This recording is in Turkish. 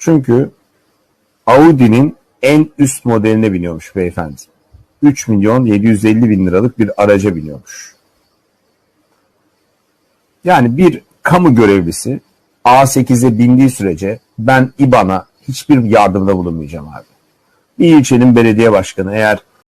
Çünkü Audi'nin en üst modeline biniyormuş beyefendi. 3 milyon 750 bin liralık bir araca biniyormuş. Yani bir kamu görevlisi A8'e bindiği sürece ben İBAN'a hiçbir yardımda bulunmayacağım abi. Bir ilçenin belediye başkanı eğer